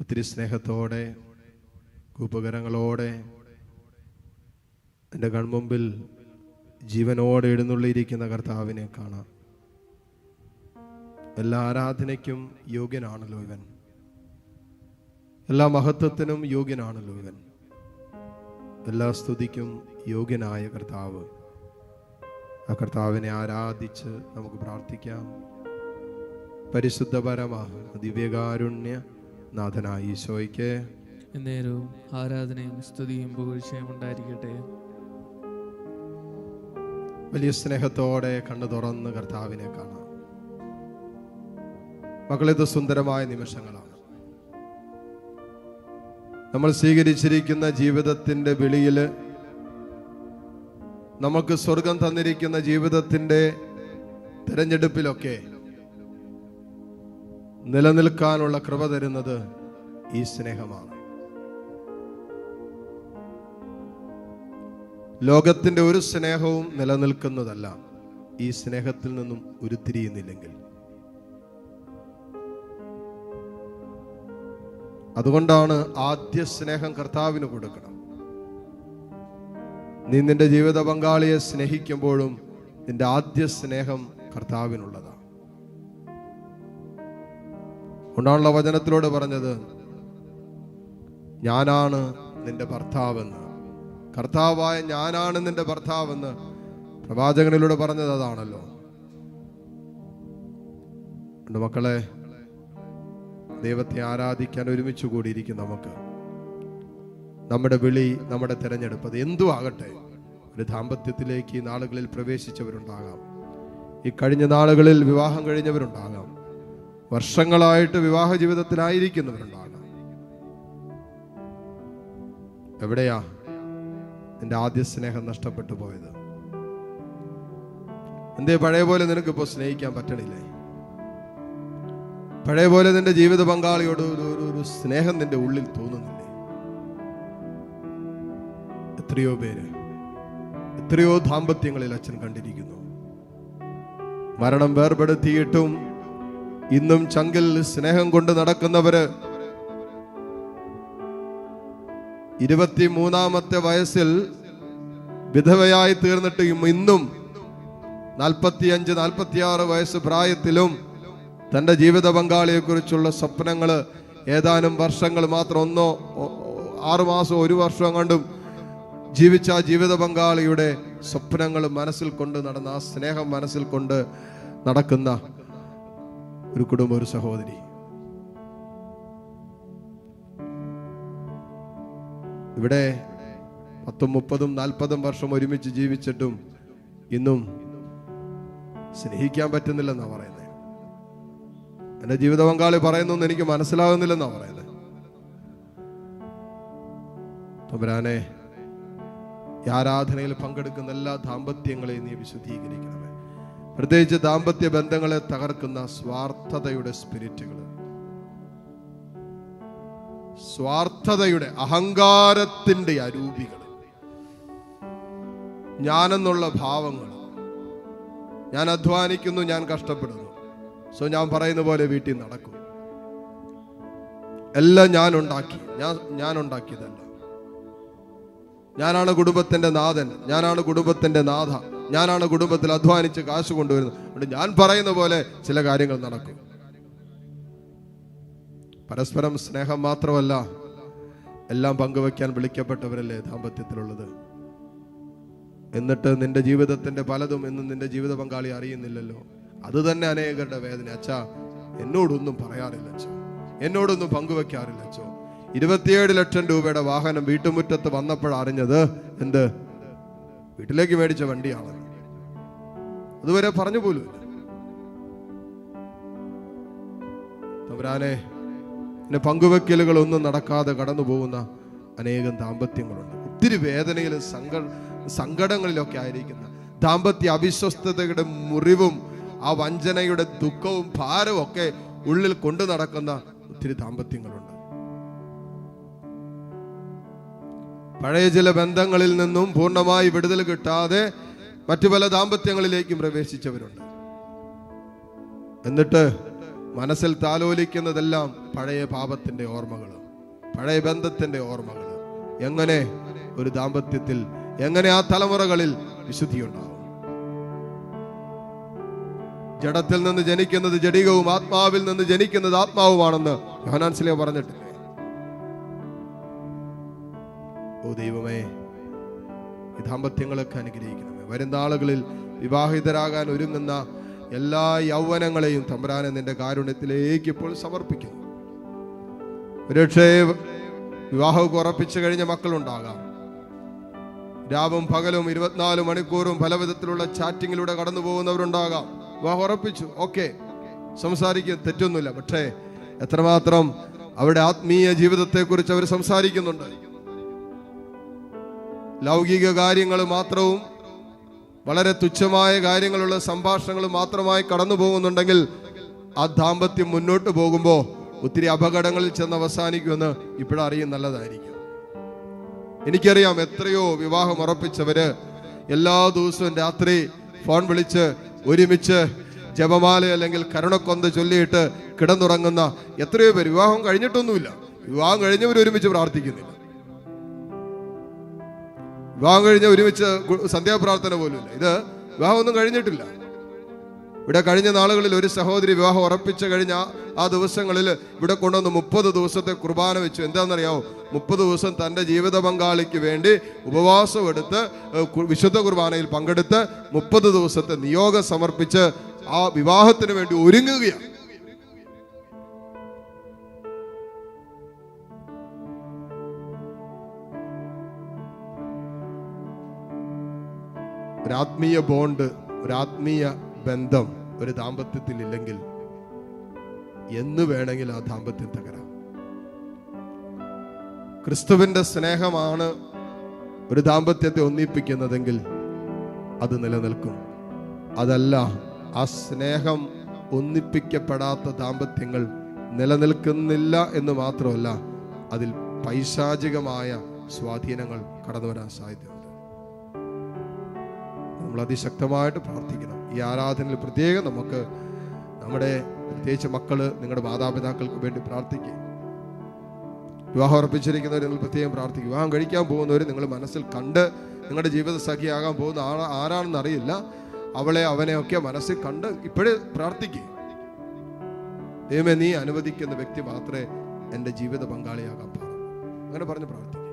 ഒത്തിരി സ്നേഹത്തോടെ ഉപകരങ്ങളോടെ എന്റെ കൺമുമ്പിൽ ജീവനോടെ എഴുന്നള്ളിയിരിക്കുന്ന കർത്താവിനെ കാണാം. എല്ലാ ആരാധനയ്ക്കും യോഗ്യനാണല്ലോ ഇവൻ. എല്ലാ മഹത്വത്തിനും യോഗ്യനാണല്ലോ ഇവൻ. എല്ലാ സ്തുതിക്കും യോഗ്യനായ കർത്താവ്. ആ കർത്താവിനെ ആരാധിച്ച് നമുക്ക് പ്രാർത്ഥിക്കാം. പരിശുദ്ധ പരമ ദിവ്യകാരുണ്യ നാഥനായ ഈശോയ്ക്ക് എന്നേരവും ആരാധനയും സ്തുതിയും പുകഴ്ചയും ഉണ്ടായിരിക്കട്ടെ. വലിയ സ്നേഹത്തോടെ കണ്ണു തുറന്ന് കർത്താവിനെ കാണാം. മക്കളിത് സുന്ദരമായ നിമിഷങ്ങളാണ്. നമ്മൾ സ്വീകരിച്ചിരിക്കുന്ന ജീവിതത്തിന്റെ വിളിയിൽ നമുക്ക് സ്വർഗം തന്നിരിക്കുന്ന ജീവിതത്തിന്റെ തിരഞ്ഞെടുപ്പിലൊക്കെ നിലനിൽക്കാനുള്ള കൃപ തരുന്നത് ഈ സ്നേഹമാണ്. ലോകത്തിന്റെ ഒരു സ്നേഹവും നിലനിൽക്കുന്നതല്ല ഈ സ്നേഹത്തിൽ നിന്നും ഉരുത്തിരിയുന്നില്ലെങ്കിൽ. അതുകൊണ്ടാണ് ആദ്യ സ്നേഹം കർത്താവിന് കൊടുക്കണം. നീ നിന്റെ ജീവിത പങ്കാളിയെ സ്നേഹിക്കുമ്പോഴും നിന്റെ ആദ്യ സ്നേഹം കർത്താവിനുള്ളതാണ്. കൊണ്ടാണുള്ള വചനത്തിലൂടെ പറഞ്ഞത് ഞാനാണ് നിന്റെ ഭർത്താവെന്ന്. കർത്താവായ ഞാനാണ് നിന്റെ ഭർത്താവെന്ന് പ്രവാചകനിലൂടെ പറഞ്ഞത് അതാണല്ലോ. മക്കളെ ദൈവത്തെ ആരാധിക്കാൻ ഒരുമിച്ച് കൂടിയിരിക്കും നമുക്ക്. നമ്മുടെ വിളി നമ്മുടെ തിരഞ്ഞെടുപ്പ് അത് എന്തും ആകട്ടെ ഒരു ദാമ്പത്യത്തിലേക്ക് ഈ നാളുകളിൽ പ്രവേശിച്ചവരുണ്ടാകാം. ഈ കഴിഞ്ഞ നാളുകളിൽ വിവാഹം കഴിഞ്ഞവരുണ്ടാകാം. വർഷങ്ങളായിട്ട് വിവാഹ ജീവിതത്തിലായിരിക്കുന്നവരുണ്ടാണ്. എവിടെയാ നിന്റെ ആദ്യ സ്നേഹം നഷ്ടപ്പെട്ടു പോയത്? എന്തേ പഴയ പോലെ നിനക്ക് ഇപ്പോൾ സ്നേഹിക്കാൻ പറ്റണില്ലേ? പഴയ പോലെ നിന്റെ ജീവിത പങ്കാളിയോട് ഒരു ഒരു സ്നേഹം നിന്റെ ഉള്ളിൽ തോന്നുന്നില്ലേ? എത്രയോ പേര് എത്രയോ ദാമ്പത്യങ്ങളിൽ അച്ഛൻ കണ്ടിരിക്കുന്നു. മരണം വേർപെടുത്തിയിട്ടും ഇന്നും ചങ്കിൽ സ്നേഹം കൊണ്ട് നടക്കുന്നവര് ഇരുപത്തി മൂന്നാമത്തെ വയസ്സിൽ വിധവയായി തീർന്നിട്ട് ഇന്നും നാൽപ്പത്തിയഞ്ച് നാൽപ്പത്തിയാറ് വയസ്സ് പ്രായത്തിലും തന്റെ ജീവിത പങ്കാളിയെ കുറിച്ചുള്ള സ്വപ്നങ്ങൾ ഏതാനും വർഷങ്ങൾ മാത്രം ഒന്നോ ആറുമാസോ മാസം ഒരു വർഷം കണ്ടും ജീവിച്ച ആ ജീവിത പങ്കാളിയുടെ സ്വപ്നങ്ങൾ മനസ്സിൽ കൊണ്ട് നടന്ന ആ സ്നേഹം മനസ്സിൽ കൊണ്ട് നടക്കുന്ന ഒരു കുടുംബം ഒരു സഹോദരി. ഇവിടെ പത്തും മുപ്പതും നാൽപ്പതും വർഷം ഒരുമിച്ച് ജീവിച്ചിട്ടും ഇന്നും സ്നേഹിക്കാൻ പറ്റുന്നില്ലെന്നാ പറയുന്നത് എന്റെ ജീവിത പങ്കാളി പറയുന്നു എനിക്ക് മനസ്സിലാകുന്നില്ലെന്നാ പറയുന്നത് തമ്പുരാനെ ഈ ആരാധനയിൽ പങ്കെടുക്കുന്ന എല്ലാ ദാമ്പത്യങ്ങളെയും നീ വിശുദ്ധീകരിക്കണമേ പ്രത്യേകിച്ച് ദാമ്പത്യ ബന്ധങ്ങളെ തകർക്കുന്ന സ്വാർത്ഥതയുടെ സ്പിരിറ്റുകൾ സ്വാർത്ഥതയുടെ അഹങ്കാരത്തിന്റെ അരൂപികൾ ഞാനെന്നുള്ള ഭാവങ്ങൾ ഞാൻ അധ്വാനിക്കുന്നു ഞാൻ കഷ്ടപ്പെടുന്നു. സോ ഞാൻ പറയുന്ന പോലെ വീട്ടിൽ നടക്കും. എല്ലാം ഞാൻ ഉണ്ടാക്കി. ഞാൻ ഞാൻ ഉണ്ടാക്കിയതല്ല. ഞാനാണ് കുടുംബത്തിന്റെ നാഥൻ. ഞാനാണ് കുടുംബത്തിന്റെ നാഥ. ഞാനാണ് കുടുംബത്തിൽ അധ്വാനിച്ച് കാശ് കൊണ്ടുവരുന്നത്. ഞാൻ പറയുന്ന പോലെ ചില കാര്യങ്ങൾ നടക്കും. പരസ്പരം സ്നേഹം മാത്രമല്ല എല്ലാം പങ്കുവെക്കാൻ വിളിക്കപ്പെട്ടവരല്ലേ ദാമ്പത്യത്തിലുള്ളത്? എന്നിട്ട് നിന്റെ ജീവിതത്തിന്റെ പലതും ഇന്ന് നിന്റെ ജീവിത പങ്കാളി അറിയുന്നില്ലല്ലോ. അത് തന്നെ അനേകരുടെ വേദന. അച്ഛാ എന്നോടൊന്നും പറയാറില്ല അച്ഛോ. എന്നോടൊന്നും പങ്കുവെക്കാറില്ല അച്ഛോ. ഇരുപത്തിയേഴ് ലക്ഷം രൂപയുടെ വാഹനം വീട്ടുമുറ്റത്ത് വന്നപ്പോഴറിഞ്ഞത് എന്ത്? വീട്ടിലേക്ക് മേടിച്ച വണ്ടിയാണ് അതുവരെ പറഞ്ഞു പോലും. തമ്പുരാനെ പങ്കുവെക്കലുകൾ ഒന്നും നടക്കാതെ കടന്നു പോകുന്ന അനേകം ദാമ്പത്യങ്ങളുണ്ട് ഒത്തിരി വേദനയിലും സങ്ക സങ്കടങ്ങളിലൊക്കെ ആയിരിക്കുന്ന ദാമ്പത്യ അവിശ്വസ്തതയുടെ മുറിവും ആ വഞ്ചനയുടെ ദുഃഖവും ഭാരവും ഒക്കെ ഉള്ളിൽ കൊണ്ടു നടക്കുന്ന ഒത്തിരി ദാമ്പത്യങ്ങളുണ്ട് പഴയ ചില ബന്ധങ്ങളിൽ നിന്നും പൂർണമായി വിടുതൽ കിട്ടാതെ മറ്റു പല ദാമ്പത്യങ്ങളിലേക്കും പ്രവേശിച്ചവരുണ്ട്. എന്നിട്ട് മനസ്സിൽ താലോലിക്കുന്നതെല്ലാം പഴയ പാപത്തിന്റെ ഓർമ്മകൾ പഴയ ബന്ധത്തിന്റെ ഓർമ്മകൾ എങ്ങനെ ഒരു ദാമ്പത്യത്തിൽ എങ്ങനെ ആ തലമുറകളിൽ വിശുദ്ധിയുണ്ടാവും. ജഡത്തിൽ നിന്ന് ജനിക്കുന്നത് ജഡികവും ആത്മാവിൽ നിന്ന് ജനിക്കുന്നത് ആത്മാവുമാണെന്ന് യോഹനാൻസിലെ പറഞ്ഞിട്ടില്ലേ? ഓ ദൈവമേ ദാമ്പത്യങ്ങളൊക്കെ അനുഗ്രഹിക്കണമേ. വരുന്ന ആളുകളിൽ വിവാഹിതരാകാൻ ഒരുങ്ങുന്ന എല്ലാ യൗവനങ്ങളെയും തമ്പുരാനെ നിന്റെ കാരുണ്യത്തിലേക്ക് ഇപ്പോൾ സമർപ്പിക്കുന്നു. ഒരുപക്ഷേ വിവാഹമൊക്കെ ഉറപ്പിച്ചു കഴിഞ്ഞ മക്കളുണ്ടാകാം. രാവും പകലും ഇരുപത്തിനാല് മണിക്കൂറും പല വിധത്തിലുള്ള ചാറ്റിങ്ങിലൂടെ കടന്നു പോകുന്നവരുണ്ടാകാം വിവാഹം ഉറപ്പിച്ചു. ഓക്കെ. സംസാരിക്കും. തെറ്റൊന്നുമില്ല. പക്ഷേ എത്രമാത്രം അവരുടെ ആത്മീയ ജീവിതത്തെക്കുറിച്ച് അവർ സംസാരിക്കുന്നുണ്ട്. ലൗകിക കാര്യങ്ങൾ മാത്രവും വളരെ തുച്ഛമായ കാര്യങ്ങളുള്ള സംഭാഷണങ്ങൾ മാത്രമായി കടന്നു പോകുന്നുണ്ടെങ്കിൽ ആ ദാമ്പത്യം മുന്നോട്ട് പോകുമ്പോൾ ഒത്തിരി അപകടങ്ങളിൽ ചെന്ന് അവസാനിക്കുമെന്ന് ഇപ്പോഴറിയും നല്ലതായിരിക്കും. എനിക്കറിയാം എത്രയോ വിവാഹം ഉറപ്പിച്ചവര് എല്ലാ ദിവസവും രാത്രി ഫോൺ വിളിച്ച് ഒരുമിച്ച് ജപമാല അല്ലെങ്കിൽ കരുണക്കൊന്ത് ചൊല്ലിയിട്ട് കിടന്നുറങ്ങുന്ന എത്രയോ പേര്. വിവാഹം കഴിഞ്ഞിട്ടൊന്നുമില്ല. വിവാഹം കഴിഞ്ഞവർ ഒരുമിച്ച് പ്രാർത്ഥിക്കുന്നില്ല. വിവാഹം കഴിഞ്ഞ ഒരുമിച്ച് സന്ധ്യാപ്രാർത്ഥന പോലുമില്ല ഇത് വിവാഹമൊന്നും കഴിഞ്ഞിട്ടില്ല. ഇവിടെ കഴിഞ്ഞ നാളുകളിൽ ഒരു സഹോദരി വിവാഹം ഉറപ്പിച്ചു കഴിഞ്ഞ ആ ദിവസങ്ങളിൽ ഇവിടെ കൊണ്ടുവന്ന് മുപ്പത് ദിവസത്തെ കുർബാന വെച്ചു. എന്താണെന്നറിയാമോ? മുപ്പത് ദിവസം തന്റെ ജീവിത പങ്കാളിക്ക് വേണ്ടി ഉപവാസം എടുത്ത് വിശുദ്ധ കുർബാനയിൽ പങ്കെടുത്ത് മുപ്പത് ദിവസത്തെ നിയോഗം സമർപ്പിച്ച് ആ വിവാഹത്തിന് വേണ്ടി ഒരുങ്ങുകയാണ്. ഒരാത്മീയ ബോണ്ട് ഒരാത്മീയ ബന്ധം ഒരു ദാമ്പത്യത്തിൽ ഇല്ലെങ്കിൽ എന്ന് വേണമെങ്കിൽ ആ ദാമ്പത്യം തകരാം. ക്രിസ്തുവിന്റെ സ്നേഹമാണ് ഒരു ദാമ്പത്യത്തെ ഒന്നിപ്പിക്കുന്നതെങ്കിൽ അത് നിലനിൽക്കും. അതല്ല ആ സ്നേഹം ഒന്നിപ്പിക്കപ്പെടാത്ത ദാമ്പത്യങ്ങൾ നിലനിൽക്കുന്നില്ല എന്ന് മാത്രമല്ല അതിൽ പൈശാചികമായ സ്വാധീനങ്ങൾ കടന്നു വരാൻ സാധ്യതയുണ്ട്. നമ്മൾ അതിശക്തമായിട്ട് പ്രാർത്ഥിക്കണം. ഈ ആരാധനയിൽ പ്രത്യേകം നമുക്ക് നമ്മുടെ പ്രത്യേകിച്ച് മക്കൾ നിങ്ങളുടെ മാതാപിതാക്കൾക്ക് വേണ്ടി പ്രാർത്ഥിക്കുക. വിവാഹം ഉറപ്പിച്ചിരിക്കുന്നവർ നിങ്ങൾ പ്രത്യേകം പ്രാർത്ഥിക്കും വിവാഹം കഴിക്കാൻ പോകുന്നവർ നിങ്ങൾ മനസ്സിൽ കണ്ട് നിങ്ങളുടെ ജീവിത സഖിയാകാൻ പോകുന്ന ആ ആരാണെന്ന് അറിയില്ല. അവളെ അവനെയൊക്കെ മനസ്സിൽ കണ്ട് ഇപ്പോഴേ പ്രാർത്ഥിക്കുക ദൈവമേ നീ അനുവദിക്കുന്ന വ്യക്തി മാത്രമേ എന്റെ ജീവിത പങ്കാളിയാകാൻ പാടുള്ളൂ. അങ്ങനെ പറഞ്ഞ് പ്രാർത്ഥിക്കുക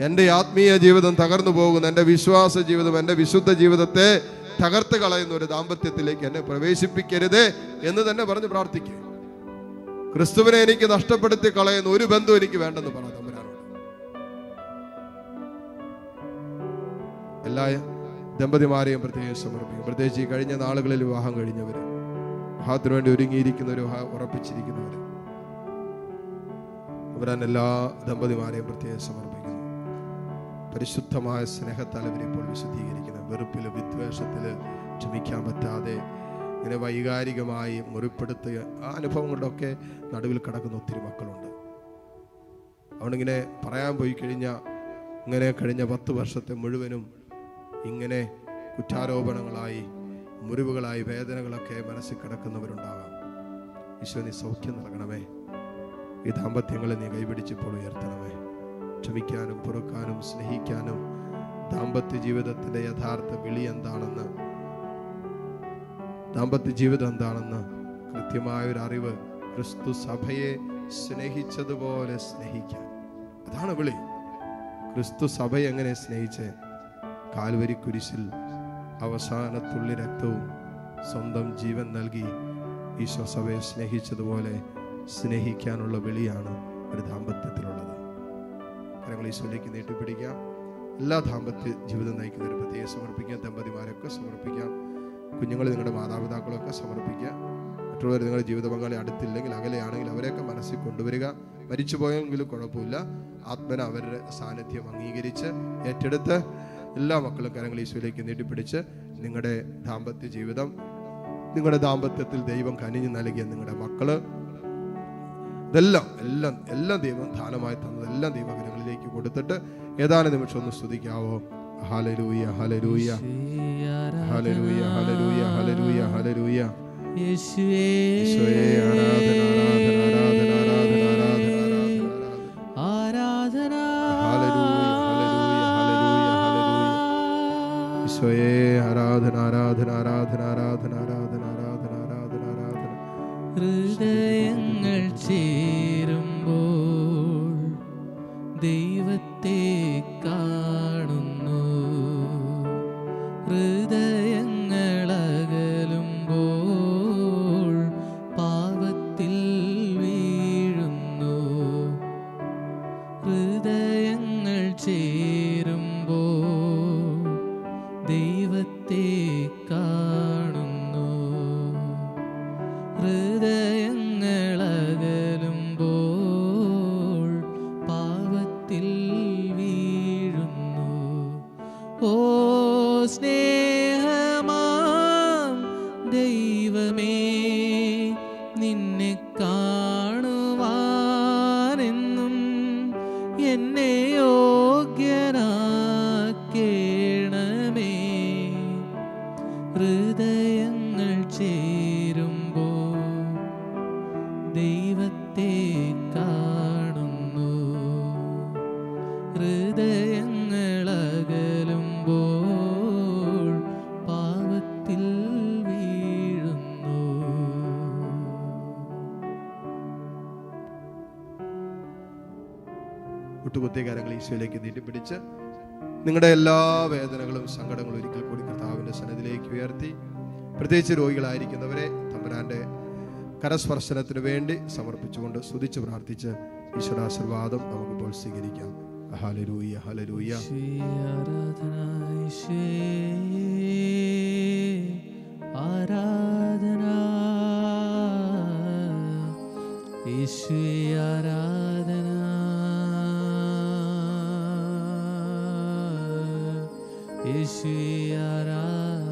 എന്റെ ആത്മീയ ജീവിതം തകർന്നു പോകുന്ന. എന്റെ വിശ്വാസ ജീവിതം എന്റെ വിശുദ്ധ ജീവിതത്തെ തകർത്ത് കളയുന്ന ഒരു ദാമ്പത്യത്തിലേക്ക് എന്നെ പ്രവേശിപ്പിക്കരുത് എന്ന് തന്നെ പറഞ്ഞ് പ്രാർത്ഥിക്കുക. ക്രിസ്തുവിനെ എനിക്ക് നഷ്ടപ്പെടുത്തി കളയുന്ന ഒരു ബന്ധം എനിക്ക് വേണ്ടെന്ന് പറഞ്ഞു തമ്പുരാനോട്. എല്ലാ ദമ്പതിമാരെയും പ്രത്യേകം സമർപ്പിക്കും. പ്രത്യേകിച്ച് ഈ കഴിഞ്ഞ നാളുകളിൽ വിവാഹം കഴിഞ്ഞവര് വിവാഹത്തിന് വേണ്ടി ഒരുങ്ങിയിരിക്കുന്ന ഒരു ഉറപ്പിച്ചിരിക്കുന്നവര്. അവരാൻ എല്ലാ ദമ്പതിമാരെയും പ്രത്യേകം സമർപ്പിക്കുന്നു. പരിശുദ്ധമായ സ്നേഹത്താൽ അവരിപ്പോൾ വിശുദ്ധീകരിക്കുന്നത് വെറുപ്പിൽ വിദ്വേഷത്തിൽ ക്ഷമിക്കാൻ പറ്റാതെ ഇങ്ങനെ വൈകാരികമായി മുറിപ്പെടുത്തുക ആ അനുഭവങ്ങളുടെയൊക്കെ നടുവിൽ കിടക്കുന്ന ഒത്തിരി മക്കളുണ്ട്. അവണിങ്ങനെ പറയാൻ പോയി കഴിഞ്ഞ ഇങ്ങനെ കഴിഞ്ഞ പത്ത് വർഷത്തെ മുഴുവനും ഇങ്ങനെ കുറ്റാരോപണങ്ങളായി മുറിവുകളായി വേദനകളൊക്കെ മനസ്സിൽ കിടക്കുന്നവരുണ്ടാകാം ഈശോ നീ സൗഖ്യം നൽകണമേ. ഈ ദാമ്പത്യങ്ങളെ നീ കൈപിടിച്ചിപ്പോൾ ഉയർത്തണമേ ക്ഷമിക്കാനും പൊറുക്കാനും സ്നേഹിക്കാനും ദാമ്പത്യ ജീവിതത്തിന്റെ യഥാർത്ഥ വിളി എന്താണെന്ന് ദാമ്പത്യ ജീവിതം എന്താണെന്ന് കൃത്യമായ ഒരു അറിവ് ക്രിസ്തു സഭയെ സ്നേഹിച്ചതുപോലെ സ്നേഹിക്കാൻ. അതാണ് വിളി. ക്രിസ്തു സഭ എങ്ങനെ സ്നേഹിച്ച്? കാൽവരി കുരിശിൽ അവസാനത്തുള്ളി രക്തവും സ്വന്തം ജീവൻ നൽകി ഈശോ സഭയെ സ്നേഹിച്ചതുപോലെ സ്നേഹിക്കാനുള്ള വിളിയാണ് ഒരു ദാമ്പത്യത്തിലുള്ളത്. കരങ്ങൾ ഈശോയിലേക്ക് നീട്ടിപ്പിടിക്കാം. എല്ലാ ദാമ്പത്യ ജീവിതം നയിക്കുന്ന ഒരു പ്രത്യേകം സമർപ്പിക്കാം. ദമ്പതിമാരൊക്കെ സമർപ്പിക്കാം. കുഞ്ഞുങ്ങൾ നിങ്ങളുടെ മാതാപിതാക്കളൊക്കെ സമർപ്പിക്കുക മറ്റുള്ളവർ നിങ്ങളുടെ ജീവിത പങ്കാളി അടുത്തില്ലെങ്കിൽ അകലെയാണെങ്കിൽ അവരെയൊക്കെ മനസ്സിൽ കൊണ്ടുവരിക. മരിച്ചുപോയെങ്കിലും കുഴപ്പമില്ല. ആത്മന അവരുടെ സാന്നിധ്യം അംഗീകരിച്ച് ഏറ്റെടുത്ത് എല്ലാ മക്കളും കരങ്ങൾ ഈശോയിലേക്ക് നീട്ടിപ്പിടിച്ച് നിങ്ങളുടെ ദാമ്പത്യ ജീവിതം നിങ്ങളുടെ ദാമ്പത്യത്തിൽ ദൈവം കനിഞ്ഞു നൽകിയ നിങ്ങളുടെ മക്കൾ ഇതെല്ലാം എല്ലാം എല്ലാം ദൈവം ദാനമായി തന്നതെല്ലാം ദൈവകരങ്ങളിലേക്ക് കൊടുത്തിട്ട് ഏതാനും നിമിഷം ഒന്ന് സ്തുതിക്കാവോ? ഹലരൂയ ഹലരൂയ ഹലരൂയ ഹലരൂയ ഹലരൂയ ഹലരൂയ ആരാധന ദൈവത്തെ കാണുന്നു മുട്ടുകുത്തിയ കരങ്ങൾ ഈശോയിലേക്ക് നീട്ടിപ്പിടിച്ച് നിങ്ങളുടെ എല്ലാ വേദനകളും സങ്കടങ്ങളും ഒരിക്കൽ കൂടി കർത്താവിന്റെ സന്നിധിയിലേക്ക് ഉയർത്തി. പ്രത്യേകിച്ച് രോഗികളായിരിക്കുന്നവരെ തമ്പുരാന്റെ കരസ്പർശനത്തിന് വേണ്ടി സമർപ്പിച്ചുകൊണ്ട് സ്തുതിച്ച് പ്രാർത്ഥിച്ച് ഈശ്വര ആശീർവാദം നമുക്കിപ്പോൾ സ്വീകരിക്കാം. ഹലരൂയ ഹലരൂയ ആരാധന रा